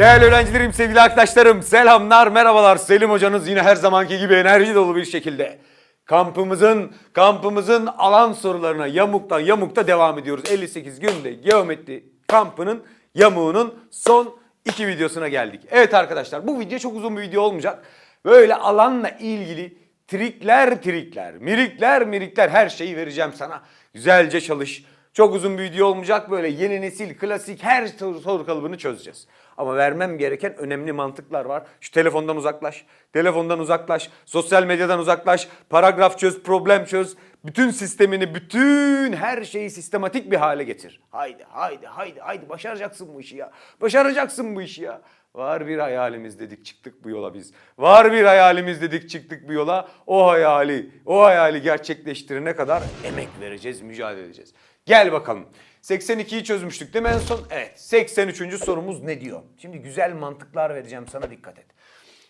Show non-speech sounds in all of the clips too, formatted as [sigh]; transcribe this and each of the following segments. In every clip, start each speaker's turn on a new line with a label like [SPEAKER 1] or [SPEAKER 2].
[SPEAKER 1] Değerli öğrencilerim, sevgili arkadaşlarım, selamlar, merhabalar. Selim hocanız yine her zamanki gibi enerji dolu bir şekilde kampımızın kampımızın alan sorularına yamuktan yamukta devam ediyoruz. 58 günde geometri kampının yamuğunun son iki videosuna geldik. Evet arkadaşlar bu video çok uzun bir video olmayacak. Böyle alanla ilgili trikler trikler, mirikler mirikler her şeyi vereceğim sana. Güzelce çalış. Çok uzun bir video olmayacak böyle yeni nesil klasik her soru, kalıbını çözeceğiz. Ama vermem gereken önemli mantıklar var. Şu telefondan uzaklaş, telefondan uzaklaş, sosyal medyadan uzaklaş, paragraf çöz, problem çöz. Bütün sistemini, bütün her şeyi sistematik bir hale getir. Haydi, haydi, haydi, haydi başaracaksın bu işi ya. Başaracaksın bu işi ya. Var bir hayalimiz dedik çıktık bu yola biz. Var bir hayalimiz dedik çıktık bu yola. O hayali, o hayali gerçekleştirene kadar emek vereceğiz, mücadele edeceğiz. Gel bakalım. 82'yi çözmüştük değil mi en son? Evet. 83. sorumuz ne diyor? Şimdi güzel mantıklar vereceğim sana dikkat et.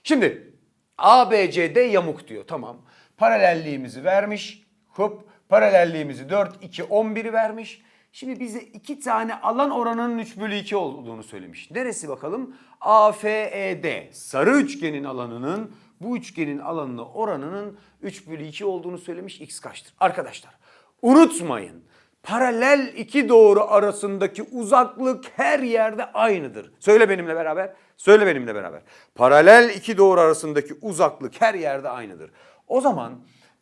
[SPEAKER 1] Şimdi ABCD yamuk diyor. Tamam. Paralelliğimizi vermiş. Hop. Paralelliğimizi 4, 2, 11'i vermiş. Şimdi bize iki tane alan oranının 3 bölü 2 olduğunu söylemiş. Neresi bakalım? AFED. Sarı üçgenin alanının bu üçgenin alanına oranının 3 bölü 2 olduğunu söylemiş. X kaçtır? Arkadaşlar unutmayın. Paralel iki doğru arasındaki uzaklık her yerde aynıdır. Söyle benimle beraber. Söyle benimle beraber. Paralel iki doğru arasındaki uzaklık her yerde aynıdır. O zaman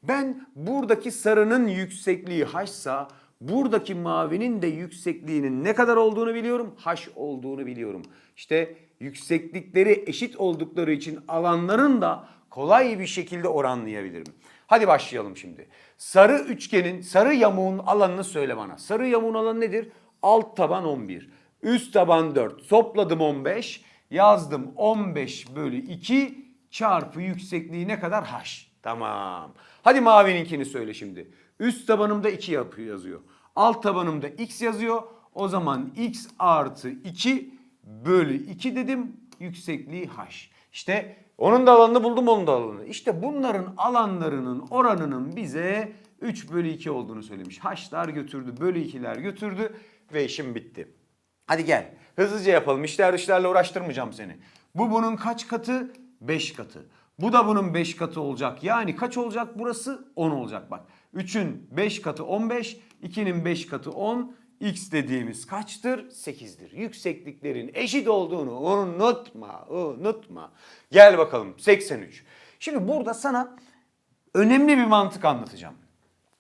[SPEAKER 1] ben buradaki sarının yüksekliği h'sa buradaki mavinin de yüksekliğinin ne kadar olduğunu biliyorum. H olduğunu biliyorum. İşte yükseklikleri eşit oldukları için alanların da kolay bir şekilde oranlayabilirim. Hadi başlayalım şimdi. Sarı üçgenin, sarı yamuğun alanını söyle bana. Sarı yamuğun alanı nedir? Alt taban 11. Üst taban 4. Topladım 15. Yazdım 15 bölü 2 çarpı yüksekliği ne kadar? H. Tamam. Hadi mavininkini söyle şimdi. Üst tabanımda 2 yapıyor yazıyor. Alt tabanımda x yazıyor. O zaman x artı 2 bölü 2 dedim. Yüksekliği h. İşte onun da alanını buldum onun da alanını. İşte bunların alanlarının oranının bize 3 bölü 2 olduğunu söylemiş. H'lar götürdü, bölü 2'ler götürdü ve işim bitti. Hadi gel hızlıca yapalım. İşler dışlarla uğraştırmayacağım seni. Bu bunun kaç katı? 5 katı. Bu da bunun 5 katı olacak. Yani kaç olacak burası? 10 olacak bak. 3'ün 5 katı 15, 2'nin 5 katı 10. X dediğimiz kaçtır? 8'dir. Yüksekliklerin eşit olduğunu unutma, unutma. Gel bakalım 83. Şimdi burada sana önemli bir mantık anlatacağım.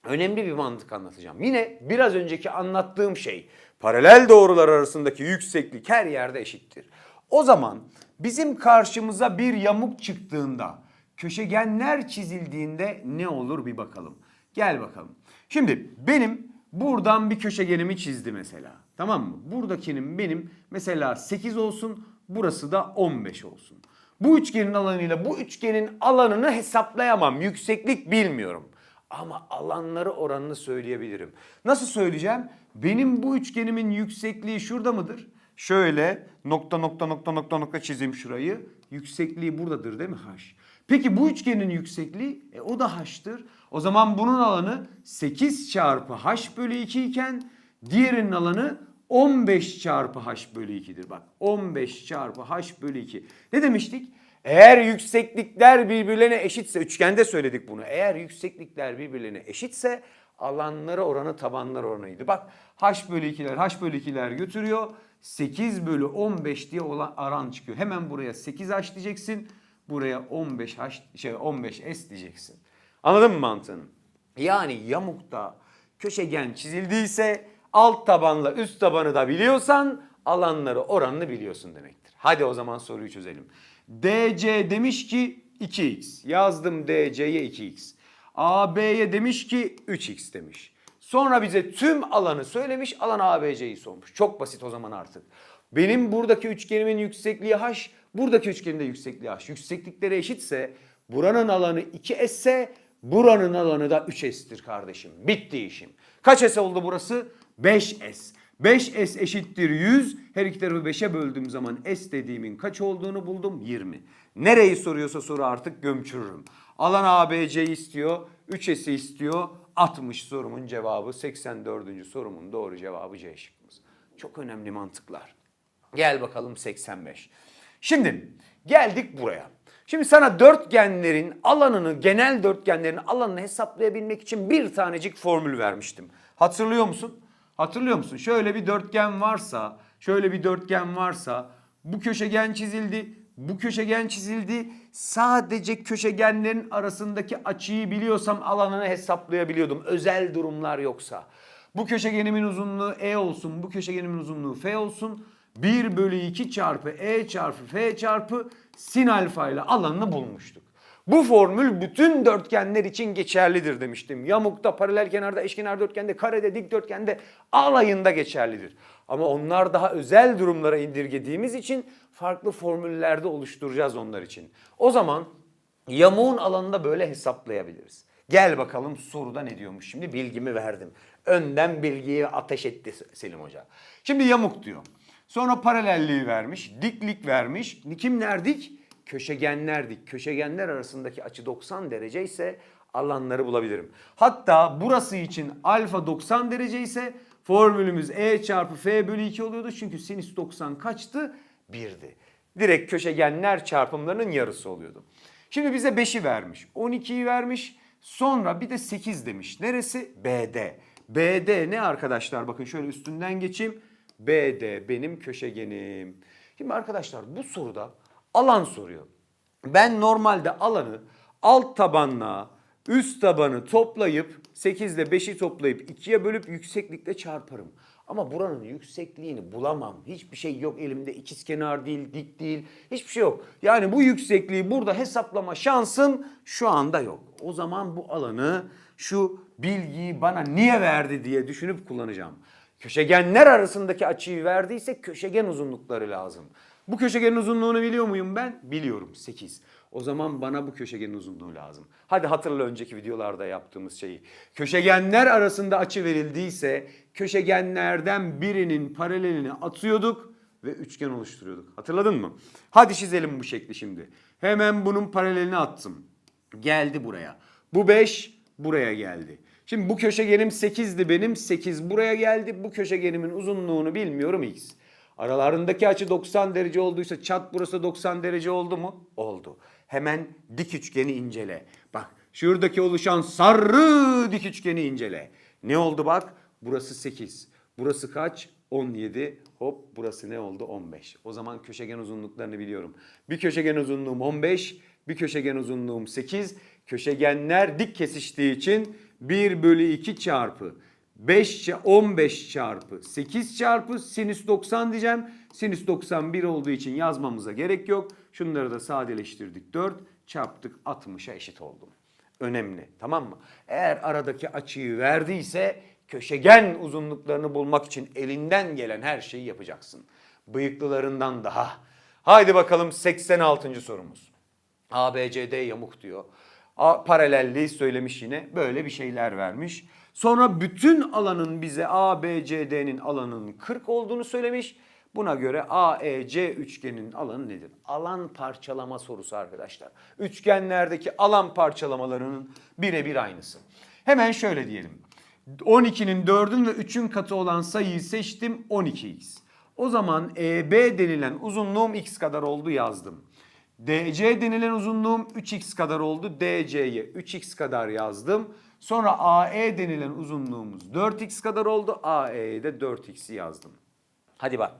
[SPEAKER 1] Önemli bir mantık anlatacağım. Yine biraz önceki anlattığım şey paralel doğrular arasındaki yükseklik her yerde eşittir. O zaman bizim karşımıza bir yamuk çıktığında köşegenler çizildiğinde ne olur bir bakalım. Gel bakalım. Şimdi benim buradan bir köşegenimi çizdi mesela. Tamam mı? Buradakinin benim mesela 8 olsun, burası da 15 olsun. Bu üçgenin alanıyla bu üçgenin alanını hesaplayamam. Yükseklik bilmiyorum. Ama alanları oranını söyleyebilirim. Nasıl söyleyeceğim? Benim bu üçgenimin yüksekliği şurada mıdır? Şöyle nokta nokta nokta nokta nokta çizeyim şurayı. Yüksekliği buradadır değil mi h? Peki bu üçgenin yüksekliği e, o da h'tır. O zaman bunun alanı 8 çarpı h bölü 2 iken diğerinin alanı 15 çarpı h bölü 2'dir. Bak 15 çarpı h bölü 2. Ne demiştik? Eğer yükseklikler birbirlerine eşitse, üçgende söyledik bunu. Eğer yükseklikler birbirlerine eşitse alanları oranı tabanlar oranıydı. Bak h bölü 2'ler h bölü 2'ler götürüyor. 8 bölü 15 diye olan aran çıkıyor. Hemen buraya 8h diyeceksin. Buraya 15h şey 15s diyeceksin. Anladın mı mantığını? Yani yamukta köşegen çizildiyse alt tabanla üst tabanı da biliyorsan alanları oranını biliyorsun demektir. Hadi o zaman soruyu çözelim. DC demiş ki 2x. Yazdım DC'ye 2x. AB'ye demiş ki 3x demiş. Sonra bize tüm alanı söylemiş, alan ABC'yi sormuş. Çok basit o zaman artık. Benim buradaki üçgenimin yüksekliği h, buradaki üçgenin de yüksekliği h. Yükseklikleri eşitse buranın alanı 2s ise buranın alanı da 3s'tir kardeşim. Bitti işim. Kaç s oldu burası? 5s. 5s eşittir 100. Her iki tarafı 5'e böldüğüm zaman s dediğimin kaç olduğunu buldum? 20. Nereyi soruyorsa soru artık gömçürürüm. Alan ABC'yi istiyor. 3s'i istiyor. 60 sorumun cevabı 84. sorumun doğru cevabı C şıkkımız. Çok önemli mantıklar. Gel bakalım 85. Şimdi geldik buraya. Şimdi sana dörtgenlerin alanını, genel dörtgenlerin alanını hesaplayabilmek için bir tanecik formül vermiştim. Hatırlıyor musun? Hatırlıyor musun? Şöyle bir dörtgen varsa, şöyle bir dörtgen varsa bu köşegen çizildi, bu köşegen çizildi. Sadece köşegenlerin arasındaki açıyı biliyorsam alanını hesaplayabiliyordum. Özel durumlar yoksa. Bu köşegenimin uzunluğu E olsun, bu köşegenimin uzunluğu F olsun. 1 bölü 2 çarpı E çarpı F çarpı sin alfa ile alanını bulmuştuk. Bu formül bütün dörtgenler için geçerlidir demiştim. Yamukta, paralel kenarda, eşkenar dörtgende, karede, dikdörtgende alayında geçerlidir. Ama onlar daha özel durumlara indirgediğimiz için farklı formüllerde oluşturacağız onlar için. O zaman yamuğun alanını da böyle hesaplayabiliriz. Gel bakalım soruda ne diyormuş şimdi bilgimi verdim. Önden bilgiyi ateş etti Selim Hoca. Şimdi yamuk diyor. Sonra paralelliği vermiş, diklik vermiş. Kimler dik? Köşegenler dik. Köşegenler arasındaki açı 90 derece ise alanları bulabilirim. Hatta burası için alfa 90 derece ise formülümüz E çarpı F bölü 2 oluyordu. Çünkü sinüs 90 kaçtı? 1'di. Direkt köşegenler çarpımlarının yarısı oluyordu. Şimdi bize 5'i vermiş, 12'yi vermiş. Sonra bir de 8 demiş. Neresi? BD. BD ne arkadaşlar? Bakın şöyle üstünden geçeyim. BD benim köşegenim. Şimdi arkadaşlar bu soruda alan soruyor. Ben normalde alanı alt tabanla üst tabanı toplayıp 8 ile 5'i toplayıp 2'ye bölüp yükseklikle çarparım. Ama buranın yüksekliğini bulamam. Hiçbir şey yok elimde. ikizkenar değil, dik değil. Hiçbir şey yok. Yani bu yüksekliği burada hesaplama şansım şu anda yok. O zaman bu alanı şu bilgiyi bana niye verdi diye düşünüp kullanacağım. Köşegenler arasındaki açıyı verdiyse köşegen uzunlukları lazım. Bu köşegenin uzunluğunu biliyor muyum ben? Biliyorum 8. O zaman bana bu köşegenin uzunluğu lazım. Hadi hatırla önceki videolarda yaptığımız şeyi. Köşegenler arasında açı verildiyse köşegenlerden birinin paralelini atıyorduk ve üçgen oluşturuyorduk. Hatırladın mı? Hadi çizelim bu şekli şimdi. Hemen bunun paralelini attım. Geldi buraya. Bu 5 buraya geldi. Şimdi bu köşegenim 8'di benim. 8 buraya geldi. Bu köşegenimin uzunluğunu bilmiyorum x. Aralarındaki açı 90 derece olduysa çat burası 90 derece oldu mu? Oldu. Hemen dik üçgeni incele. Bak şuradaki oluşan sarı dik üçgeni incele. Ne oldu bak? Burası 8. Burası kaç? 17. Hop burası ne oldu? 15. O zaman köşegen uzunluklarını biliyorum. Bir köşegen uzunluğum 15, bir köşegen uzunluğum 8. Köşegenler dik kesiştiği için 1 bölü 2 çarpı 5 ça- 15 çarpı 8 çarpı sinüs 90 diyeceğim. Sinüs 91 olduğu için yazmamıza gerek yok. Şunları da sadeleştirdik 4 çarptık 60'a eşit oldu. Önemli tamam mı? Eğer aradaki açıyı verdiyse köşegen uzunluklarını bulmak için elinden gelen her şeyi yapacaksın. Bıyıklılarından daha. Haydi bakalım 86. sorumuz. ABCD yamuk diyor. A, paralelliği söylemiş yine. Böyle bir şeyler vermiş. Sonra bütün alanın bize ABCD'nin alanının 40 olduğunu söylemiş. Buna göre AEC üçgeninin alanı nedir? Alan parçalama sorusu arkadaşlar. Üçgenlerdeki alan parçalamalarının birebir aynısı. Hemen şöyle diyelim. 12'nin 4'ün ve 3'ün katı olan sayıyı seçtim 12x. O zaman EB denilen uzunluğum x kadar oldu yazdım. DC denilen uzunluğum 3x kadar oldu. DC'ye 3x kadar yazdım. Sonra AE denilen uzunluğumuz 4x kadar oldu. AE'ye de 4x'i yazdım. Hadi bak.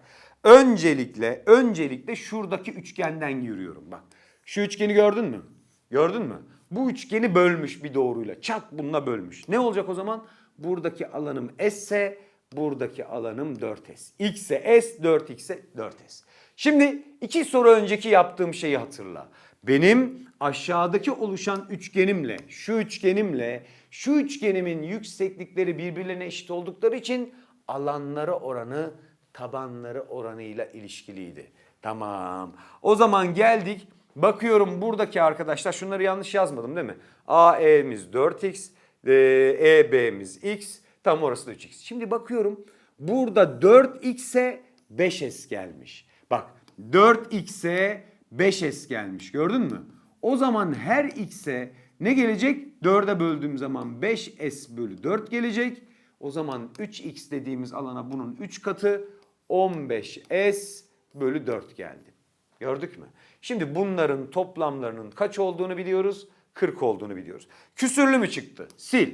[SPEAKER 1] Öncelikle öncelikle şuradaki üçgenden yürüyorum. Bak. Şu üçgeni gördün mü? Gördün mü? Bu üçgeni bölmüş bir doğruyla. Çat bununla bölmüş. Ne olacak o zaman? Buradaki alanım S ise buradaki alanım 4S. X ise S, 4X 4S. Şimdi iki soru önceki yaptığım şeyi hatırla. Benim aşağıdaki oluşan üçgenimle, şu üçgenimle, şu üçgenimin yükseklikleri birbirlerine eşit oldukları için alanları oranı tabanları oranıyla ilişkiliydi. Tamam. O zaman geldik. Bakıyorum buradaki arkadaşlar şunları yanlış yazmadım değil mi? AE'miz 4x, e, EB'miz x, tam orası da 3x. Şimdi bakıyorum burada 4x'e 5s gelmiş. Bak 4x'e 5s gelmiş gördün mü? O zaman her x'e ne gelecek? 4'e böldüğüm zaman 5s bölü 4 gelecek. O zaman 3x dediğimiz alana bunun 3 katı 15s bölü 4 geldi. Gördük mü? Şimdi bunların toplamlarının kaç olduğunu biliyoruz? 40 olduğunu biliyoruz. Küsürlü mü çıktı? Sil.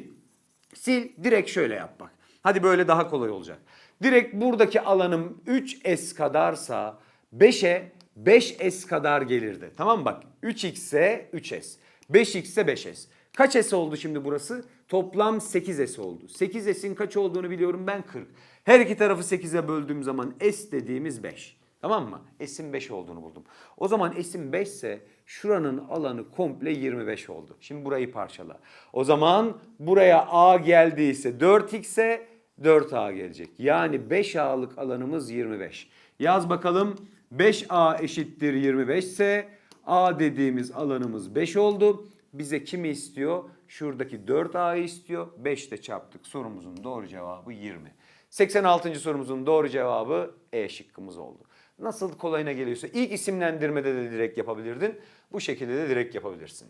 [SPEAKER 1] Sil direkt şöyle yap bak. Hadi böyle daha kolay olacak. Direkt buradaki alanım 3S kadarsa 5'e 5S kadar gelirdi. Tamam mı bak? 3X ise 3S. 5X ise 5S. Kaç S oldu şimdi burası? Toplam 8S oldu. 8S'in kaç olduğunu biliyorum ben 40. Her iki tarafı 8'e böldüğüm zaman S dediğimiz 5. Tamam mı? S'in 5 olduğunu buldum. O zaman S'in 5 ise şuranın alanı komple 25 oldu. Şimdi burayı parçala. O zaman buraya A geldiyse 4X'e 4A gelecek. Yani 5A'lık alanımız 25. Yaz bakalım 5A eşittir 25 ise A dediğimiz alanımız 5 oldu. Bize kimi istiyor? Şuradaki 4A'yı istiyor. 5 de çarptık. Sorumuzun doğru cevabı 20. 86. sorumuzun doğru cevabı E şıkkımız oldu. Nasıl kolayına geliyorsa ilk isimlendirmede de direkt yapabilirdin. Bu şekilde de direkt yapabilirsin.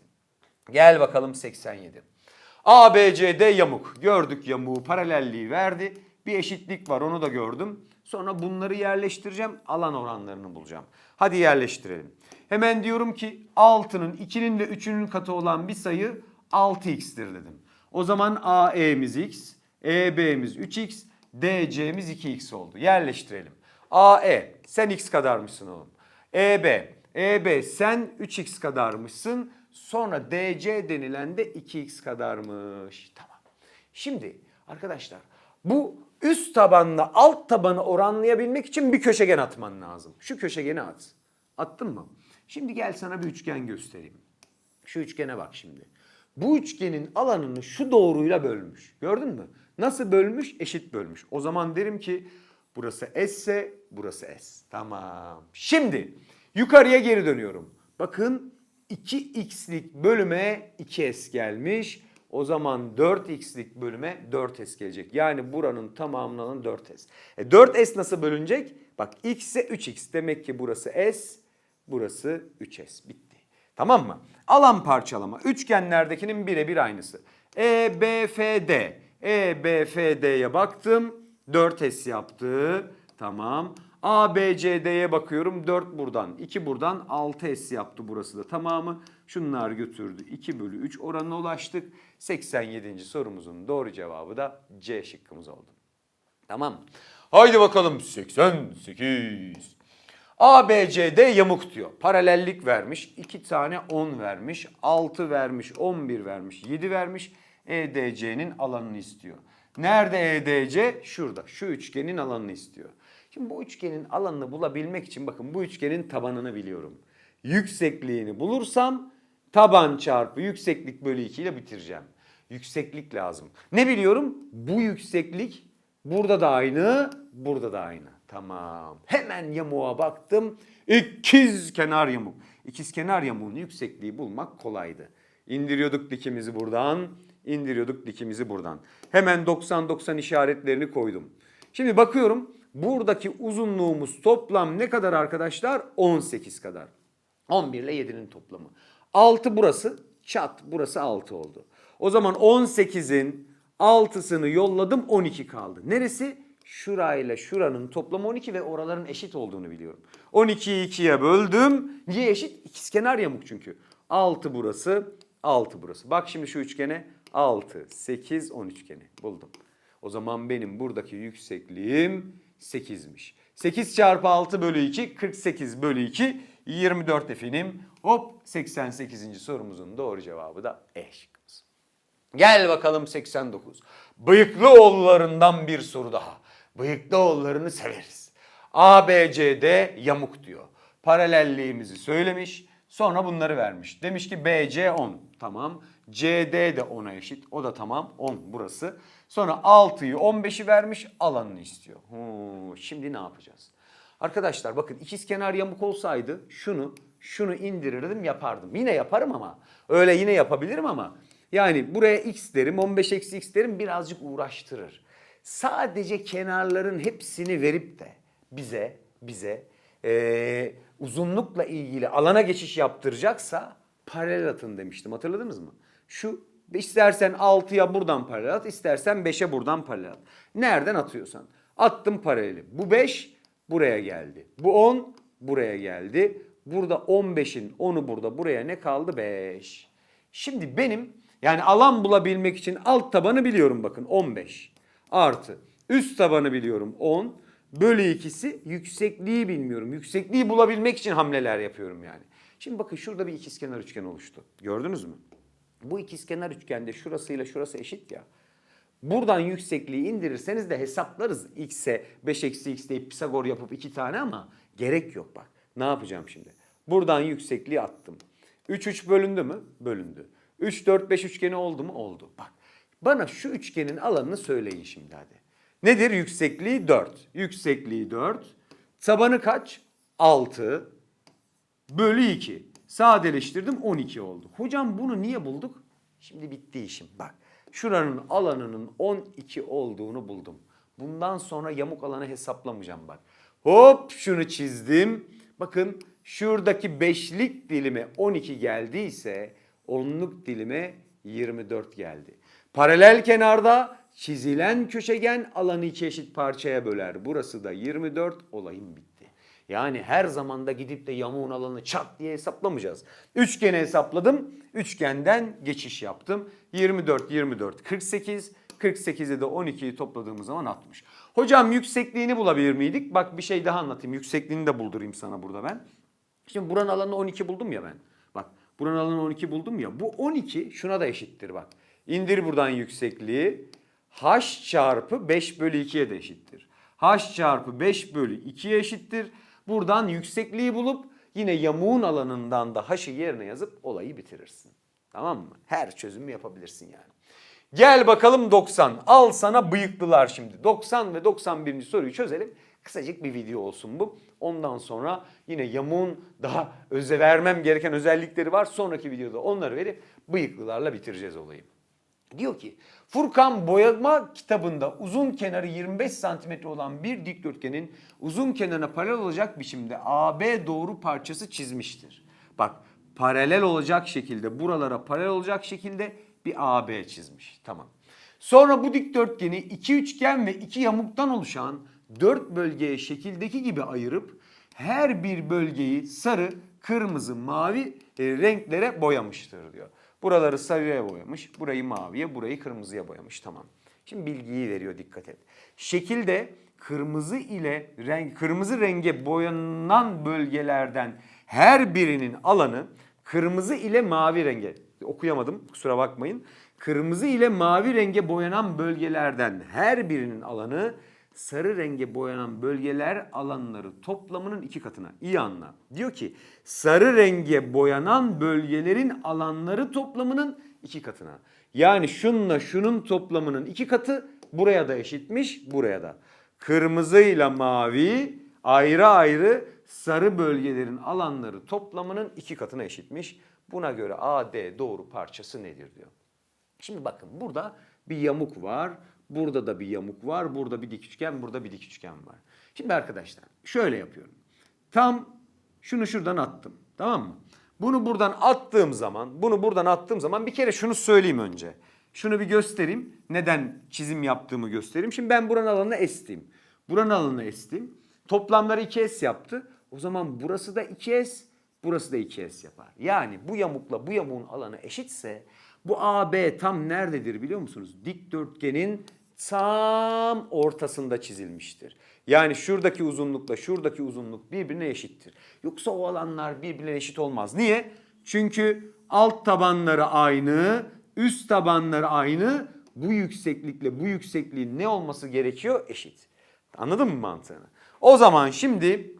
[SPEAKER 1] Gel bakalım 87. A, B, C, D yamuk. Gördük yamuğu paralelliği verdi. Bir eşitlik var onu da gördüm. Sonra bunları yerleştireceğim. Alan oranlarını bulacağım. Hadi yerleştirelim. Hemen diyorum ki 6'nın 2'nin ve 3'ünün katı olan bir sayı 6x'tir dedim. O zaman AE'miz x, EB'miz 3x, DC'miz 2x oldu. Yerleştirelim. AE sen x kadarmışsın oğlum. EB, EB sen 3x kadarmışsın. Sonra DC denilen de 2x kadarmış. Tamam. Şimdi arkadaşlar bu üst tabanla alt tabanı oranlayabilmek için bir köşegen atman lazım. Şu köşegeni at. Attın mı? Şimdi gel sana bir üçgen göstereyim. Şu üçgene bak şimdi. Bu üçgenin alanını şu doğruyla bölmüş. Gördün mü? Nasıl bölmüş? Eşit bölmüş. O zaman derim ki burası S ise burası S. Tamam. Şimdi yukarıya geri dönüyorum. Bakın 2x'lik bölüme 2s gelmiş. O zaman 4x'lik bölüme 4s gelecek. Yani buranın tamamının alanı 4s. E 4s nasıl bölünecek? Bak x ise 3x. Demek ki burası s, burası 3s. Bitti. Tamam mı? Alan parçalama. Üçgenlerdekinin birebir aynısı. E, B, F, D. E, B, F, D'ye baktım. 4S yaptı. Tamam. A, B, C, D'ye bakıyorum. 4 buradan, 2 buradan 6S yaptı burası da tamamı. Şunlar götürdü. 2 bölü 3 oranına ulaştık. 87. sorumuzun doğru cevabı da C şıkkımız oldu. Tamam. Haydi bakalım 88. A, B, C, D yamuk diyor. Paralellik vermiş. 2 tane 10 vermiş. 6 vermiş. 11 vermiş. 7 vermiş. EDC'nin alanını istiyor. Nerede EDC? Şurada. Şu üçgenin alanını istiyor. Şimdi bu üçgenin alanını bulabilmek için bakın bu üçgenin tabanını biliyorum. Yüksekliğini bulursam taban çarpı yükseklik bölü 2 ile bitireceğim. Yükseklik lazım. Ne biliyorum? Bu yükseklik burada da aynı, burada da aynı. Tamam. Hemen yamuğa baktım. İkiz kenar yamuk. İkiz kenar yamuğun yüksekliği bulmak kolaydı. İndiriyorduk dikimizi buradan, indiriyorduk dikimizi buradan. Hemen 90-90 işaretlerini koydum. Şimdi bakıyorum buradaki uzunluğumuz toplam ne kadar arkadaşlar? 18 kadar. 11 ile 7'nin toplamı. 6 burası, çat burası 6 oldu. O zaman 18'in 6'sını yolladım 12 kaldı. Neresi? Şurayla şuranın toplamı 12 ve oraların eşit olduğunu biliyorum. 12'yi 2'ye böldüm. Niye eşit? İkizkenar yamuk çünkü. 6 burası, 6 burası. Bak şimdi şu üçgene 6, 8, 10 üçgeni buldum. O zaman benim buradaki yüksekliğim 8'miş. 8 çarpı 6 bölü 2, 48 bölü 2, 24 efendim. Hop 88. sorumuzun doğru cevabı da E şıkkımız. Gel bakalım 89. Bıyıklıoğullarından bir soru daha. Bıyıklıoğullarını severiz. A, B, C, D yamuk diyor. Paralelliğimizi söylemiş. Sonra bunları vermiş. Demiş ki BC 10. Tamam. CD de 10'a eşit. O da tamam. 10 burası. Sonra 6'yı 15'i vermiş. Alanını istiyor. Hmm, şimdi ne yapacağız? Arkadaşlar bakın ikizkenar yamuk olsaydı şunu şunu indirirdim yapardım. Yine yaparım ama öyle yine yapabilirim ama yani buraya x derim 15 eksi x derim birazcık uğraştırır. Sadece kenarların hepsini verip de bize bize eee, uzunlukla ilgili alana geçiş yaptıracaksa paralel atın demiştim hatırladınız mı? Şu istersen 6'ya buradan paralel at istersen 5'e buradan paralel at. Nereden atıyorsan. Attım paraleli. Bu 5 buraya geldi. Bu 10 buraya geldi. Burada 15'in 10'u burada. Buraya ne kaldı? 5. Şimdi benim yani alan bulabilmek için alt tabanı biliyorum bakın 15. Artı üst tabanı biliyorum 10. Bölü ikisi yüksekliği bilmiyorum. Yüksekliği bulabilmek için hamleler yapıyorum yani. Şimdi bakın şurada bir ikizkenar üçgen oluştu. Gördünüz mü? Bu ikizkenar üçgende şurasıyla şurası eşit ya. Buradan yüksekliği indirirseniz de hesaplarız. X'e 5 eksi x deyip Pisagor yapıp iki tane ama gerek yok bak. Ne yapacağım şimdi? Buradan yüksekliği attım. 3 3 bölündü mü? Bölündü. 3 4 5 üçgeni oldu mu? Oldu. Bak bana şu üçgenin alanını söyleyin şimdi hadi. Nedir? Yüksekliği 4. Yüksekliği 4. Tabanı kaç? 6 bölü 2. Sadeleştirdim 12 oldu. Hocam bunu niye bulduk? Şimdi bitti işim. Bak şuranın alanının 12 olduğunu buldum. Bundan sonra yamuk alanı hesaplamayacağım bak. Hop şunu çizdim. Bakın şuradaki beşlik dilime 12 geldiyse onluk dilime 24 geldi. Paralel kenarda çizilen köşegen alanı iki eşit parçaya böler. Burası da 24 olayım bitti. Yani her zamanda gidip de yamuğun alanını çat diye hesaplamayacağız. Üçgeni hesapladım. Üçgenden geçiş yaptım. 24, 24, 48. 48'e de 12'yi topladığımız zaman 60. Hocam yüksekliğini bulabilir miydik? Bak bir şey daha anlatayım. Yüksekliğini de buldurayım sana burada ben. Şimdi buranın alanını 12 buldum ya ben. Bak buranın alanını 12 buldum ya. Bu 12 şuna da eşittir bak. İndir buradan yüksekliği. H çarpı 5 bölü 2'ye de eşittir. H çarpı 5 bölü 2'ye eşittir. Buradan yüksekliği bulup yine yamuğun alanından da h'ı yerine yazıp olayı bitirirsin. Tamam mı? Her çözümü yapabilirsin yani. Gel bakalım 90. Al sana bıyıklılar şimdi. 90 ve 91. soruyu çözelim. Kısacık bir video olsun bu. Ondan sonra yine yamuğun daha öze vermem gereken özellikleri var. Sonraki videoda onları verip bıyıklılarla bitireceğiz olayı. Diyor ki Furkan boyama kitabında uzun kenarı 25 santimetre olan bir dikdörtgenin uzun kenarına paralel olacak biçimde AB doğru parçası çizmiştir. Bak paralel olacak şekilde buralara paralel olacak şekilde bir AB çizmiş. Tamam. Sonra bu dikdörtgeni iki üçgen ve iki yamuktan oluşan dört bölgeye şekildeki gibi ayırıp her bir bölgeyi sarı, kırmızı, mavi e, renklere boyamıştır diyor. Buraları sarıya boyamış, burayı maviye, burayı kırmızıya boyamış. Tamam. Şimdi bilgiyi veriyor dikkat et. Şekilde kırmızı ile renk kırmızı renge boyanan bölgelerden her birinin alanı kırmızı ile mavi renge okuyamadım kusura bakmayın. Kırmızı ile mavi renge boyanan bölgelerden her birinin alanı sarı renge boyanan bölgeler alanları toplamının iki katına. İyi anla. Diyor ki sarı renge boyanan bölgelerin alanları toplamının iki katına. Yani şunla şunun toplamının iki katı buraya da eşitmiş buraya da. Kırmızıyla mavi ayrı ayrı sarı bölgelerin alanları toplamının iki katına eşitmiş. Buna göre AD doğru parçası nedir diyor. Şimdi bakın burada bir yamuk var. Burada da bir yamuk var. Burada bir dik üçgen, burada bir dik üçgen var. Şimdi arkadaşlar şöyle yapıyorum. Tam şunu şuradan attım. Tamam mı? Bunu buradan attığım zaman, bunu buradan attığım zaman bir kere şunu söyleyeyim önce. Şunu bir göstereyim. Neden çizim yaptığımı göstereyim. Şimdi ben buranın alanını estim. Buranın alanını estim. Toplamları 2S yaptı. O zaman burası da 2S, burası da 2S yapar. Yani bu yamukla bu yamuğun alanı eşitse bu AB tam nerededir biliyor musunuz? Dikdörtgenin tam ortasında çizilmiştir. Yani şuradaki uzunlukla şuradaki uzunluk birbirine eşittir. Yoksa o alanlar birbirine eşit olmaz. Niye? Çünkü alt tabanları aynı, üst tabanları aynı. Bu yükseklikle bu yüksekliğin ne olması gerekiyor? Eşit. Anladın mı mantığını? O zaman şimdi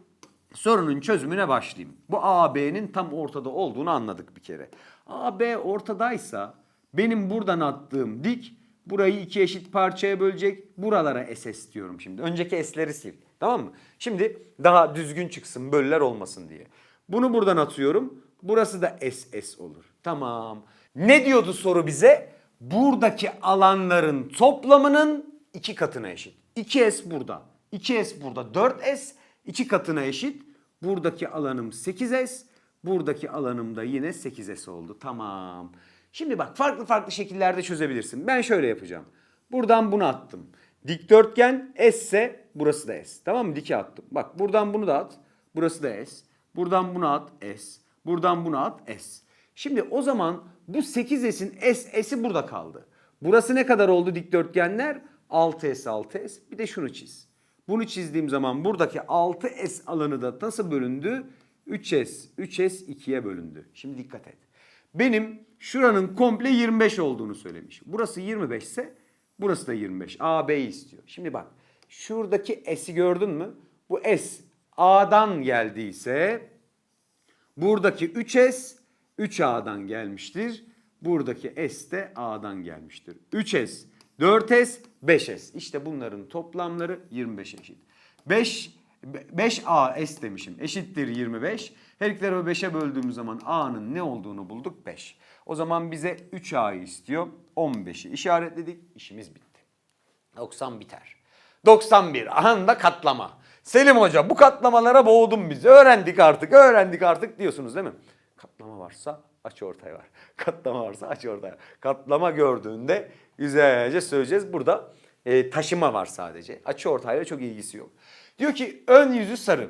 [SPEAKER 1] sorunun çözümüne başlayayım. Bu AB'nin tam ortada olduğunu anladık bir kere. AB ortadaysa benim buradan attığım dik burayı iki eşit parçaya bölecek. Buralara SS diyorum şimdi. Önceki S'leri sil. Tamam mı? Şimdi daha düzgün çıksın böller olmasın diye. Bunu buradan atıyorum. Burası da SS olur. Tamam. Ne diyordu soru bize? Buradaki alanların toplamının iki katına eşit. 2S burada. 2S burada. 4S iki katına eşit. Buradaki alanım 8S. Buradaki alanım da yine 8S oldu. Tamam. Şimdi bak farklı farklı şekillerde çözebilirsin. Ben şöyle yapacağım. Buradan bunu attım. Dikdörtgen S ise burası da S. Tamam mı? Dike attım. Bak buradan bunu da at. Burası da S. Buradan buna at S. Buradan buna at S. Şimdi o zaman bu 8S'in S, S'i burada kaldı. Burası ne kadar oldu dikdörtgenler? 6S, 6S. Bir de şunu çiz. Bunu çizdiğim zaman buradaki 6S alanı da nasıl bölündü? 3S, 3S 2'ye bölündü. Şimdi dikkat et. Benim şuranın komple 25 olduğunu söylemiş. Burası 25 ise burası da 25. A, B'yi istiyor. Şimdi bak şuradaki S'i gördün mü? Bu S A'dan geldiyse buradaki 3S 3A'dan gelmiştir. Buradaki S de A'dan gelmiştir. 3S, 4S, 5S. İşte bunların toplamları 25 eşit. 5 5A S demişim eşittir 25. Her iki tarafı 5'e böldüğümüz zaman A'nın ne olduğunu bulduk 5. O zaman bize 3A'yı istiyor. 15'i işaretledik. İşimiz bitti. 90 biter. 91 anda katlama. Selim Hoca bu katlamalara boğdun biz. Öğrendik artık, öğrendik artık diyorsunuz değil mi? Katlama varsa aç ortay var. [laughs] Katlama varsa aç ortay var. Katlama gördüğünde güzelce söyleyeceğiz. Burada e, taşıma var sadece. Açı ortayla çok ilgisi yok. Diyor ki ön yüzü sarı.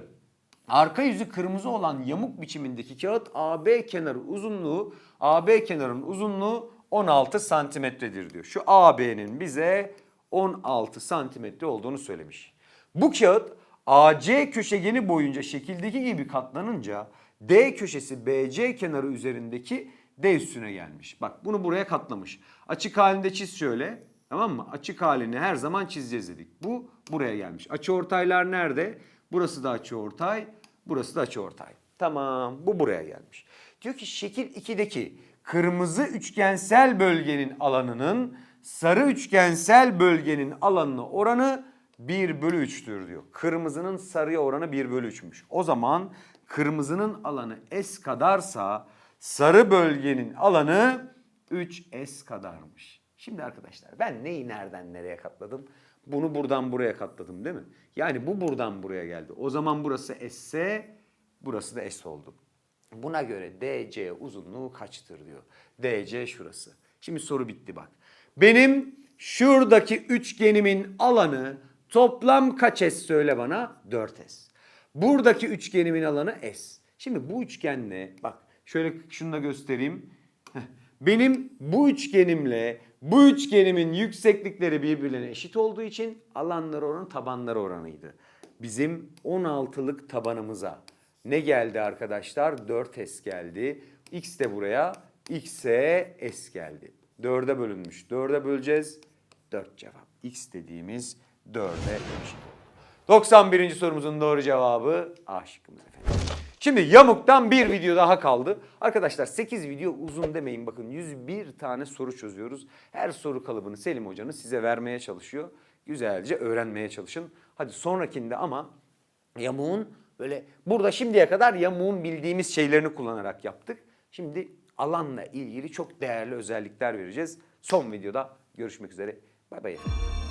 [SPEAKER 1] Arka yüzü kırmızı olan yamuk biçimindeki kağıt AB kenarı uzunluğu, AB kenarının uzunluğu 16 santimetredir diyor. Şu AB'nin bize 16 santimetre olduğunu söylemiş. Bu kağıt AC köşegeni boyunca şekildeki gibi katlanınca D köşesi BC kenarı üzerindeki D üstüne gelmiş. Bak bunu buraya katlamış. Açık halinde çiz şöyle. Tamam mı? Açık halini her zaman çizeceğiz dedik. Bu buraya gelmiş. Açı ortaylar nerede? Burası da açı ortay, burası da açı ortay. Tamam, bu buraya gelmiş. Diyor ki şekil 2'deki kırmızı üçgensel bölgenin alanının sarı üçgensel bölgenin alanına oranı 1 bölü 3'tür diyor. Kırmızının sarıya oranı 1 bölü 3'müş. O zaman kırmızının alanı S kadarsa sarı bölgenin alanı 3S kadarmış. Şimdi arkadaşlar ben neyi nereden nereye katladım? Bunu buradan buraya katladım değil mi? Yani bu buradan buraya geldi. O zaman burası S ise burası da S oldu. Buna göre DC uzunluğu kaçtır diyor. DC şurası. Şimdi soru bitti bak. Benim şuradaki üçgenimin alanı toplam kaç S söyle bana? 4S. Buradaki üçgenimin alanı S. Şimdi bu üçgenle bak şöyle şunu da göstereyim. Benim bu üçgenimle bu üçgenimin yükseklikleri birbirine eşit olduğu için alanları oranı tabanları oranıydı. Bizim 16'lık tabanımıza ne geldi arkadaşlar? 4S geldi. X de buraya X'e S geldi. 4'e bölünmüş. 4'e böleceğiz. 4 cevap. X dediğimiz 4'e eşit oldu. 91. sorumuzun doğru cevabı A şıkkımız efendim. Şimdi yamuktan bir video daha kaldı. Arkadaşlar 8 video uzun demeyin bakın 101 tane soru çözüyoruz. Her soru kalıbını Selim hocanız size vermeye çalışıyor. Güzelce öğrenmeye çalışın. Hadi sonrakinde ama yamuğun böyle burada şimdiye kadar yamuğun bildiğimiz şeylerini kullanarak yaptık. Şimdi alanla ilgili çok değerli özellikler vereceğiz. Son videoda görüşmek üzere. Bay bay efendim.